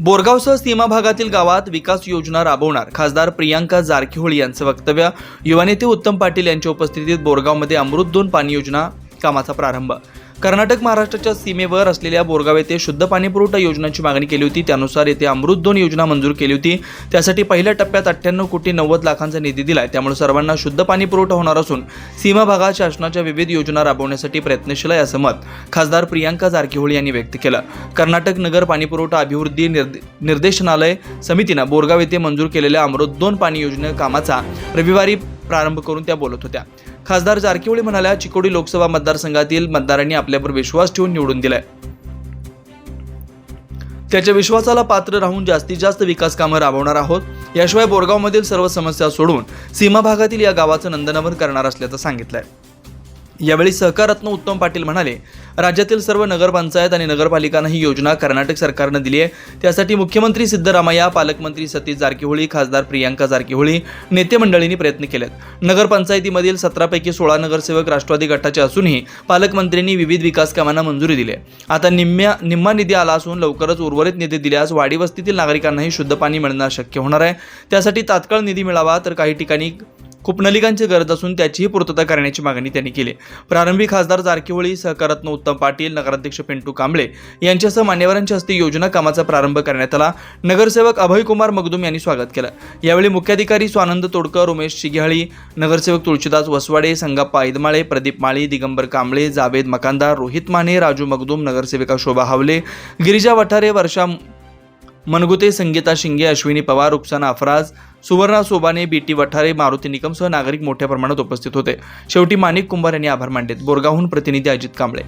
बोरगावसह सीमा भागातील गावात विकास योजना राबवणार खासदार प्रियांका जारकिहोळी यांचं वक्तव्य. युवा नेते उत्तम पाटील यांच्या उपस्थितीत बोरगावमध्ये अमृत दोन पाणी योजना कामाचा प्रारंभ. कर्नाटक महाराष्ट्राच्या सीमेवर असलेल्या बोरगाव येथे शुद्ध पाणी पुरवठा योजनांची मागणी केली होती. त्यानुसार येथे अमृत दोन योजना मंजूर केली होती. त्यासाठी पहिल्या टप्प्यात अठ्ठ्याण्णव कोटी नव्वद लाखांचा निधी दिला आहे त्यामुळे सर्वांना शुद्ध पाणी पुरवठा होणार असून सीमा भागात शासनाच्या विविध योजना राबवण्यासाठी प्रयत्नशील आहे असं मत खासदार प्रियांका जारकिहोळी यांनी व्यक्त केलं. कर्नाटक नगर पाणीपुरवठा अभिवृद्धी निर्दे- निर्देशनालय समितीनं बोरगाव येथे मंजूर केलेल्या अमृत दोन पाणी योजने कामाचा रविवारी प्रारंभ करून त्या बोलत होत्या. खासदार जारकीवळी म्हणाल्या चिकोडी लोकसभा मतदारसंघातील मतदारांनी आपल्यावर विश्वास ठेवून निवडून दिलाय. त्याच्या विश्वासाला पात्र राहून जास्तीत जास्त विकास कामं राबवणार आहोत. याशिवाय बोरगावमधील सर्व समस्या सोडवून सीमा भागातील या गावाचं नंदनवन करणार असल्याचं सांगितलंय. यावेळी सहकाररत्न उत्तम पाटील म्हणाले राज्यातील सर्व नगरपंचायत आणि नगरपालिकांना ही योजना कर्नाटक सरकारनं दिली आहे. त्यासाठी मुख्यमंत्री सिद्धरामय्या पालकमंत्री सतीश जारकिहोळी खासदार प्रियांका जारकिहोळी नेते मंडळींनी प्रयत्न केलेत. नगरपंचायतीमधील सतरापैकी सोळा नगरसेवक राष्ट्रवादी गटाचे असूनही पालकमंत्र्यांनी विविध विकास कामांना मंजुरी दिली आता निम्म्या निम्मा निधी आला असून लवकरच उर्वरित निधी दिल्यास वाडी वस्तीतील नागरिकांनाही शुद्ध पाणी मिळणं शक्य होणार आहे. त्यासाठी तात्काळ निधी मिळावा तर काही ठिकाणी कूपनलिकांची गरज असून त्याचीही पूर्तता करण्याची मागणी त्यांनी केली. प्रारंभी खासदार जारकिहोळी सहकारत्न उत्तम पाटील नगराध्यक्ष पिंटू कांबळे यांच्यासह मान्यवरांच्या हस्ते योजना कामाचा प्रारंभ करण्यात आला. नगरसेवक अभयकुमार मगदुम यांनी स्वागत केलं. यावेळी मुख्याधिकारी स्वानंद तोडकर उमेश शिघाळी नगरसेवक तुळशीदास वसवाडे संगाप्पा ऐदमाळे प्रदीप माळी दिगंबर कांबळे जावेद मकांदार रोहित माने राजू मगदुम नगरसेविका शोभा हावले गिरिजा वठारे वर्षा मनगुते संगीता शिंगे अश्विनी पवार रुक्साना अफराज सुवर्णा सोबाने बीटी वठारे मारुती निकमसह नागरिक मोठ्या प्रमाणात उपस्थित होते. शेवटी माणिक कुंभार यांनी आभार मानलेत. बोरगावहून प्रतिनिधी अजित कांबळे.